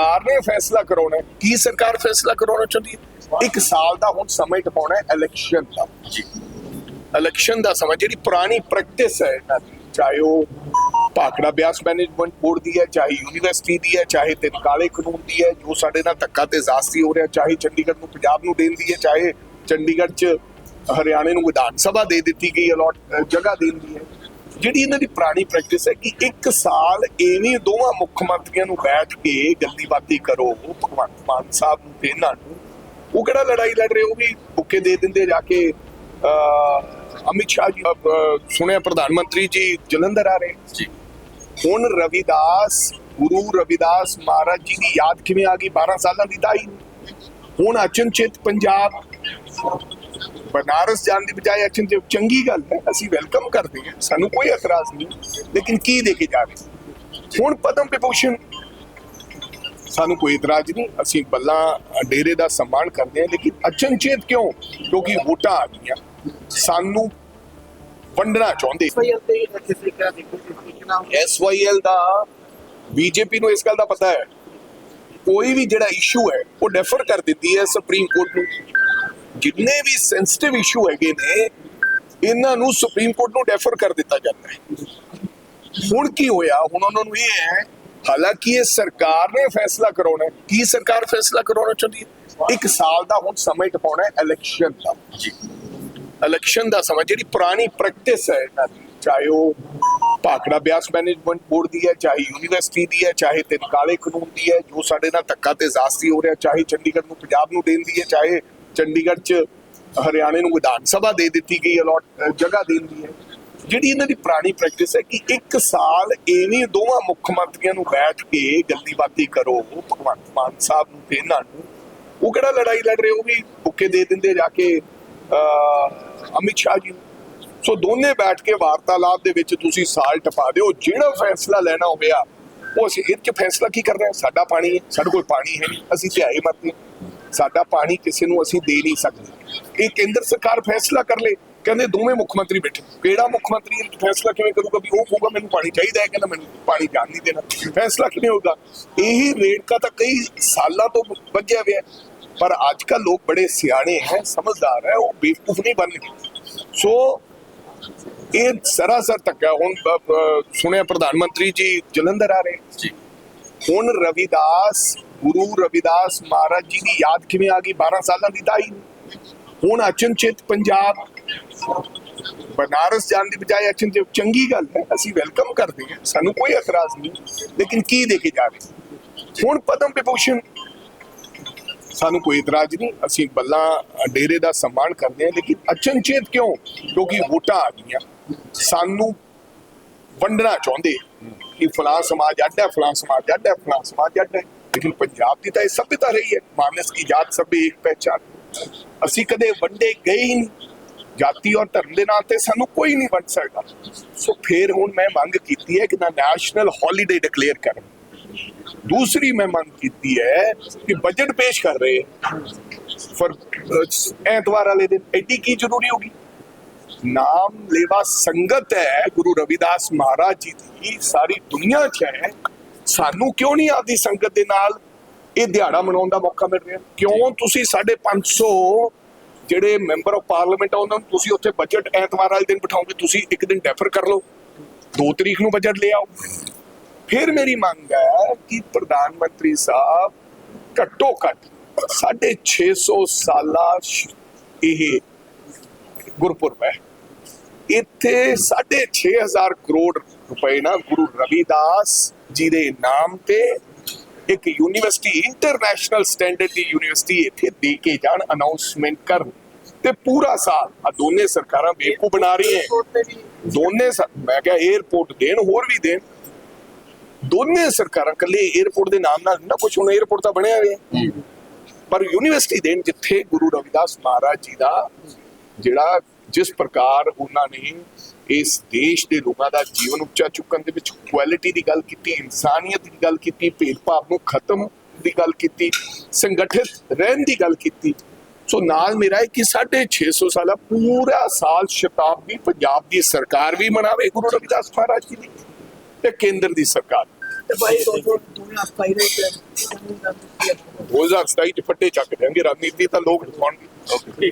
ਸਰਕਾਰ ਨੇ ਫੈਸਲਾ ਕਰਾਉਣਾ ਹੈ। ਕੀ ਸਰਕਾਰ ਫੈਸਲਾ ਕਰਾਉਣਾ ਚਾਹੁੰਦੀ ਹੈ? ਇੱਕ ਸਾਲ ਦਾ ਹੁਣ ਸਮੇਂ ਟਪਾਉਣਾ ਹੈ ਇਲੈਕਸ਼ਨ ਦਾ। ਜੀ। ਇਲੈਕਸ਼ਨ ਦਾ ਸਮਾਂ ਜਿਹੜੀ ਪੁਰਾਣੀ ਪ੍ਰੈਕਟਿਸ ਹੈ ਇਹਨਾਂ ਦੀ ਚਾਹੇ ਉਹ ਭਾਖੜਾ ਬਿਆਸ ਮੈਨੇਜਮੈਂਟ ਬੋਰਡ ਦੀ ਹੈ ਚਾਹੇ ਯੂਨੀਵਰਸਿਟੀ ਦੀ ਹੈ ਚਾਹੇ ਤਿੰਨ ਕਾਲੇ ਕਾਨੂੰਨ ਦੀ ਹੈ ਜੋ ਸਾਡੇ ਨਾਲ ਧੱਕਾ ਤੇ ਜ਼ਾਸਤੀ ਹੋ ਰਿਹਾ ਚਾਹੇ ਚੰਡੀਗੜ੍ਹ ਨੂੰ ਪੰਜਾਬ ਨੂੰ ਦੇਣ ਦੀ ਹੈ ਚਾਹੇ ਚੰਡੀਗੜ੍ਹ 'ਚ ਹਰਿਆਣੇ ਨੂੰ ਵਿਧਾਨ ਸਭਾ ਦੇ ਦਿੱਤੀ ਗਈ ਅਲੋਟ ਜਗ੍ਹਾ ਦੇਣ ਦੀ ਹੈ। ਜਿਹੜੀ ਇਹਨਾਂ ਦੀ ਪੁਰਾਣੀ ਪ੍ਰੈਕਟਿਸ ਹੈ ਕਿ ਇੱਕ ਸਾਲ ਐਵੇਂ ਦੋਵਾਂ ਮੁੱਖ ਮੰਤਰੀਆਂ ਨੂੰ ਬੈਠ ਕੇ ਗੱਲੀ ਬਾਤੀ ਕਰੋ ਭਗਵੰਤ ਮਾਨ ਸਾਹਿਬ ਨੂੰ ਤੇ ਇਹਨਾਂ ਨੂੰ। ਉਹ ਕਿਹੜਾ ਲੜਾਈ ਲੜ ਰਹੇ? ਉਹ ਵੀ ਬੁੱਕੇ ਦੇ ਦਿੰਦੇ ਜਾ ਕੇ ਅਮਿਤ ਸ਼ਾਹ ਜੀ ਸੁਣਿਆ ਪ੍ਰਧਾਨ ਮੰਤਰੀ ਜੀ ਜਲੰਧਰ ਆ ਰਹੇ? ਜੀ। ਹੁਣ ਰਵਿਦਾਸ ਗੁਰੂ ਰਵਿਦਾਸ ਮਹਾਰਾਜ ਜੀ ਦੀ ਯਾਦ ਕਿਵੇਂ ਆ ਗਈ? 12 ਸਾਲਾਂ ਦੀ ਦਾਈ ਹੁਣ ਅਚਨਚੇਤ ਪੰਜਾਬ ਬਨਾਰਸ ਜਾਣ ਦੀ ਬਜਾਏ ਅਚਨਚੇਤ ਚੰਗੀ ਗੱਲ ਹੈ ਅਸੀਂ ਵੈਲਕਮ ਕਰਦੇ ਹਾਂ ਸਾਨੂੰ ਕੋਈ ਇਤਰਾਜ਼ ਨਹੀਂ ਲੇਕਿਨ ਕੀ ਦੇ ਕੇ ਜਾ ਰਹੇ ਹੁਣ ਪਦਮ ਵਿਭੂਸ਼ਣ ਸਾਨੂੰ ਕੋਈ ਇਤਰਾਜ਼ ਨਹੀਂ ਅਸੀਂ ਬੱਲਾ ਡੇਰੇ ਦਾ ਸਨਮਾਨ ਕਰਦੇ ਹਾਂ ਲੇਕਿਨ ਅਚਨਚੇਤ ਕਿਉਂ? ਕਿਉਂਕਿ ਵੋਟਾਂ ਆ ਗਈਆਂ ਸਾਨੂੰ ਵੰਡਣਾ ਚਾਹੁੰਦੇ ਤੇ ਐਸਵਾਈਐਲ ਦਾ ਬੀਜੇਪੀ ਨੂੰ ਇਸ ਗੱਲ ਦਾ ਪਤਾ ਹੈ ਕੋਈ ਵੀ ਜਿਹੜਾ ਇਸ਼ੂ ਹੈ ਉਹ ਡੈਫਰ ਕਰ ਦਿੱਤੀ ਹੈ ਸੁਪਰੀਮ ਕੋਰਟ ਨੂੰ। ਜਿੰਨੇ ਵੀ ਸੈਂਸਿਟਿਵ ਇਸ਼ੂ ਹੈਗੇ ਨੇ ਇਹਨਾਂ ਨੂੰ ਸੁਪਰੀਮ ਕੋਰਟ ਨੂੰ ਡੈਫਰ ਕਰ ਦਿੱਤਾ ਜਾਂਦਾ ਹੈ। ਹੁਣ ਕੀ ਹੋਇਆ? ਹੁਣ ਉਹਨਾਂ ਨੂੰ ਇਹ ਹੈ ਹਾਲਾਂਕਿ ਇਹ ਸਰਕਾਰ ਨੇ ਫੈਸਲਾ ਕਰਾਉਣਾ ਹੈ। ਕੀ ਸਰਕਾਰ ਫੈਸਲਾ ਕਰਾਉਣਾ ਚਾਹੁੰਦੀ ਹੈ? ਇੱਕ ਸਾਲ ਦਾ ਹੁਣ ਸਮੇਂ ਟਪਾਉਣਾ ਹੈ ਇਲੈਕਸ਼ਨ ਦਾ। ਜੀ। ਇਲੈਕਸ਼ਨ ਦਾ ਸਮਾਂ ਜਿਹੜੀ ਪੁਰਾਣੀ ਪ੍ਰੈਕਟਿਸ ਹੈ ਇਹਨਾਂ ਦੀ ਚਾਹੇ ਉਹ ਭਾਖੜਾ ਬਿਆਸ ਮੈਨੇਜਮੈਂਟ ਬੋਰਡ ਦੀ ਹੈ ਚਾਹੇ ਯੂਨੀਵਰਸਿਟੀ ਦੀ ਹੈ ਚਾਹੇ ਤਿੰਨ ਕਾਲੇ ਕਾਨੂੰਨ ਦੀ ਹੈ ਜੋ ਸਾਡੇ ਨਾਲ ਧੱਕਾ ਤੇ ਜ਼ਾਸਤੀ ਹੋ ਰਿਹਾ ਚਾਹੇ ਚੰਡੀਗੜ੍ਹ ਨੂੰ ਪੰਜਾਬ ਨੂੰ ਦੇਣ ਦੀ ਹੈ ਚਾਹੇ ਚੰਡੀਗੜ੍ਹ 'ਚ ਹਰਿਆਣੇ ਨੂੰ ਵਿਧਾਨ ਸਭਾ ਦੇ ਦਿੱਤੀ ਗਈ ਅਲੋਟ ਜਗ੍ਹਾ ਦੇਣ ਦੀ ਹੈ। ਜਿਹੜੀ ਇਹਨਾਂ ਦੀ ਪੁਰਾਣੀ ਪ੍ਰੈਕਟਿਸ ਹੈ ਕਿ ਇੱਕ ਸਾਲ ਐਵੇਂ ਦੋਵਾਂ ਮੁੱਖ ਮੰਤਰੀਆਂ ਨੂੰ ਬੈਠ ਕੇ ਗੱਲੀ ਕਰੋ ਭਗਵੰਤ ਮਾਨ ਸਾਹਿਬ ਨੂੰ ਤੇ ਇਹਨਾਂ ਨੂੰ। ਉਹ ਕਿਹੜਾ ਲੜਾਈ ਲੜ ਰਹੇ ਉਹ ਵੀ ਬੁੱਕੇ ਦੇ ਦਿੰਦੇ ਜਾ ਕੇ ਅਹ, ਅਮਿਤ ਸ਼ਾਹ ਜੀ ਨੂੰ। ਸੋ ਦੋਨੇ ਬੈਠ ਕੇ ਵਾਰਤਾਲਾਪ ਦੇ ਵਿੱਚ ਤੁਸੀਂ ਸਾਲ ਟਪਾ ਦਿਓ। ਜਿਹੜਾ ਫੈਸਲਾ ਲੈਣਾ ਹੋਇਆ ਉਹ ਅਸੀਂ ਇਹ 'ਚ ਫੈਸਲਾ ਕੀ ਕਰ ਰਹੇ ਸਾਡਾ ਪਾਣੀ ਹੈ ਸਾਡੇ ਕੋਲ ਪਾਣੀ ਹੈ ਨਹੀਂ ਅਸੀਂ ਤੇ ਆਏ ਮਰਦੇ ਸਾਡਾ ਪਾਣੀ ਕਿਸੇ ਨੂੰ ਅਸੀਂ ਦੇ ਨਹੀਂ ਸਕਦੇ। ਇਹ ਕੇਂਦਰ ਸਰਕਾਰ ਫੈਸਲਾ ਕਰ ਲੇ, ਕਹਿੰਦੇ ਦੋਵੇਂ ਮੁੱਖ ਮੰਤਰੀ ਬੈਠੇ। ਕਿਹੜਾ ਮੁੱਖ ਮੰਤਰੀ ਫੈਸਲਾ ਕਿਵੇਂ ਕਰੂਗਾ ਵੀ ਉਹ ਕਹੂਗਾ ਮੈਨੂੰ ਪਾਣੀ ਚਾਹੀਦਾ ਹੈ, ਕਹਿੰਦਾ ਮੈਨੂੰ ਪਾਣੀ ਜਾਣ ਨਹੀਂ ਦੇਣਾ। ਫੈਸਲਾ ਕਿਵੇਂ ਹੋਊਗਾ? ਇਹੀ ਰੇੜਕਾ ਤਾਂ ਕਈ ਸਾਲਾਂ ਤੋਂ ਵੱਜਿਆ ਹੋਇਆ ਪਰ ਅੱਜ ਕੱਲ ਲੋਕ ਬੜੇ ਸਿਆਣੇ ਹੈ, ਸਮਝਦਾਰ ਹੈ, ਉਹ ਬੇਵਕੂਫ ਨਹੀਂ ਬਣ ਗਏ ਸੋ ਇਹ ਸਰਾਸਰ ਤੱਕ ਹੁਣ ਸੁਣਿਆ ਪ੍ਰਧਾਨ ਮੰਤਰੀ ਜੀ ਜਲੰਧਰ ਆ ਰਹੇ। ਜੀ। ਹੁਣ ਰਵਿਦਾਸ, ਗੁਰੂ ਰਵਿਦਾਸ ਮਹਾਰਾਜ ਜੀ ਦੀ ਯਾਦ ਕਿਵੇਂ ਆ ਗਈ? 12 ਸਾਲਾਂ ਦੀ ਦਾਈ। ਹੁਣ ਅਚਨਚੇਤ ਪੰਜਾਬ, ਬਨਾਰਸ ਜਾਣ ਦੀ ਬਜਾਏ ਅਚਨਚੇਤ ਚੰਗੀ ਗੱਲ ਹੈ, ਅਸੀਂ ਵੈਲਕਮ ਕਰਦੇ ਹਾਂ, ਸਾਨੂੰ ਕੋਈ ਇਤਰਾਜ਼ ਨਹੀਂ, ਲੇਕਿਨ ਕੀ ਦੇ ਕੇ ਜਾ ਰਹੇ ਹੁਣ ਪਦਮ ਵਿਭੂਸ਼ਣ, ਸਾਨੂੰ ਕੋਈ ਇਤਰਾਜ਼ ਨਹੀਂ, ਅਸੀਂ ਬੱਲਾ, ਡੇਰੇ ਦਾ ਸਨਮਾਨ ਕਰਦੇ ਹਾਂ, ਲੇਕਿਨ ਅਚਨਚੇਤ ਕਿਉਂ? ਕਿਉਂਕਿ ਵੋਟਾਂ ਆ ਗਈਆਂ, ਸਾਨੂੰ ਵੰਡਣਾ ਚਾਹੁੰਦੇ ਕਿ ਫਲਾਂ ਸਮਾਜ ਅੱਡ ਹੈ ਫਲਾਂ ਸਮਾਜ ਅੱਡ ਹੈ ਫਲਾਂ ਸਮਾਜ ਅੱਡ ਹੈ। ਲੇਕਿਨ ਪੰਜਾਬ ਦੀ ਤਾਂ ਇਹ ਸਭਿਅਤਾ ਰਹੀ ਹੈ, ਮਾਨਸ ਕੀ ਜਾਤ ਸਭੇ ਇੱਕ ਪਹਿਚਾਨ ਅਸੀਂ ਕਦੇ ਵੰਡੇ ਗਏ ਹੀ ਨਹੀਂ। ਜਾਤੀ ਔਰ ਧਰਮ ਦੇ ਨਾਂ ਤੇ ਸਾਨੂੰ ਕੋਈ ਨਹੀਂ ਵੰਡ ਸਕਦਾ। ਸੋ ਫਿਰ ਹੁਣ ਮੈਂ ਮੰਗ ਕੀਤੀ ਹੈ ਕਿ ਨਾ ਨੈਸ਼ਨਲ ਹੌਲੀਡੇ ਡਿਕਲੇਅਰ ਕਰਨ। ਦੂਸਰੀ ਮੈਂ ਮੰਗ ਕੀਤੀ ਹੈ ਕਿ ਬਜਟ ਪੇਸ਼ ਕਰ ਰਹੇ ਫਰ ਐਤਵਾਰ ਵਾਲੇ ਦਿਨ, ਐਡੀ ਕੀ ਜ਼ਰੂਰੀ ਹੋਗੀ ਨਾਮ ਲੇਵਾ ਸੰਗਤ ਹੈ, ਗੁਰੂ ਰਵਿਦਾਸ ਮਹਾਰਾਜ ਜੀ ਦੀ ਸਾਰੀ ਦੁਨੀਆ 'ਚ ਹੈ। ਸਾਨੂੰ ਕਿਉਂ ਨਹੀਂ ਆਪਦੀ ਸੰਗਤ ਦੇ ਨਾਲ ਇਹ ਦਿਹਾੜਾ ਮਨਾਉਣ ਦਾ ਮੌਕਾ ਮਿਲ ਰਿਹਾ? ਕਿਉਂ ਤੁਸੀਂ 550 ਜਿਹੜੇ ਮੈਂਬਰ ਆਫ ਪਾਰਲੀਮੈਂਟ ਆ, ਉਹਨਾਂ ਨੂੰ ਤੁਸੀਂ ਉੱਥੇ ਬਜਟ ਐਤਵਾਰ ਵਾਲੇ ਦਿਨ ਬਿਠਾਓਗੇ, ਤੁਸੀਂ ਇੱਕ ਦਿਨ ਡੈਫਰ ਕਰ ਲਓ। 2 ਤਰੀਕ ਨੂੰ ਬਜਟ ਲੈ ਆਓ। ਫਿਰ ਮੇਰੀ ਮੰਗ ਹੈ ਕਿ ਪ੍ਰਧਾਨ ਮੰਤਰੀ ਸਾਹਿਬ ਘੱਟੋ ਘੱਟ 650 ਸਾਲਾ ਸ਼- ਇਹ ਗੁਰਪੁਰਬ ਹੈ। ਇੱਥੇ 6500 ਕਰੋੜ ਰੁਪਏ ਨਾਲ ਗੁਰੂ ਰਵਿਦਾਸ ਜੀ ਦੇ ਨਾਮ ਤੇ ਇੱਕ ਯੂਨੀਵਰਸਿਟੀ ਇੰਟਰਨੈਸ਼ਨਲ ਸਟੈਂਡਰਡ ਦੀ ਯੂਨੀਵਰਸਿਟੀ ਇੱਥੇ ਦੇ ਕੇ ਜਾਣ ਅਨਾਉਂਸਮੈਂਟ ਕਰਨ। ਤੇ ਪੂਰਾ ਸਾਲ ਆ ਦੋਨੇ ਸਰਕਾਰਾਂ ਬੇਕੂ ਬਣਾ ਰਹੀਆਂ ਦੋਨੇ ਮੈਂ ਕਿਹਾ 에어ਪੋਰਟ ਦੇਣ ਹੋਰ ਵੀ ਦੇਣ। ਦੋਨੇ ਸਰਕਾਰਾਂ ਕੱਲੇ 에어ਪੋਰਟ ਦੇ ਨਾਮ ਨਾਲ ਨਾ ਕੁਝ ਹੁਣ 에어ਪੋਰਟ ਤਾਂ ਬਣਿਆ ਹੋਇਆ। ਪਰ ਯੂਨੀਵਰਸਿਟੀ ਦੇਣ ਜਿੱਥੇ ਗੁਰੂ ਰਵਿਦਾਸ ਮਹਾਰਾਜ ਜੀ ਦਾ ਜਿਹੜਾ ਜਿਸ ਪ੍ਰਕਾਰ ਉਹਨਾਂ ਨੇ ਇਸ ਦੇਸ਼ ਦੇ ਲੋਕਾਂ ਦਾ ਜੀਵਨ ਉੱਚਾ ਚੁੱਕਣ ਦੇ ਵਿੱਚ ਕੁਆਲਿਟੀ ਦੀ ਗੱਲ ਕੀਤੀ ਇਨਸਾਨੀਅਤ ਦੀ ਗੱਲ ਕੀਤੀ ਭੇਦਭਾਵ ਨੂੰ ਖਤਮ ਦੀ ਗੱਲ ਕੀਤੀ ਸੰਗਠਿਤ ਰਹਿਣ ਦੀ ਗੱਲ ਕੀਤੀ। ਸੋ ਨਾਲ ਮੇਰਾ ਹੈ ਕਿ 650 ਸਾਲਾ ਪੂਰਾ ਸਾਲ ਸ਼ਤਾਬਦੀ ਪੰਜਾਬ ਦੀ ਸਰਕਾਰ ਵੀ ਮਨਾਵੇ ਗੁਰੂ ਰਵਿਦਾਸ ਮਹਾਰਾਜ ਜੀ ਦੀ ਤੇ ਕੇਂਦਰ ਦੀ ਸਰਕਾਰ। ਦੇ ਉੱਤੇ 2027 ਚ ਫੱਟੇ ਚੱਕ ਦੇਣਗੇ ਰਾਜਨੀਤੀ ਤਾਂ ਲੋਕ ਦਿਖਾਉਣਗੇ।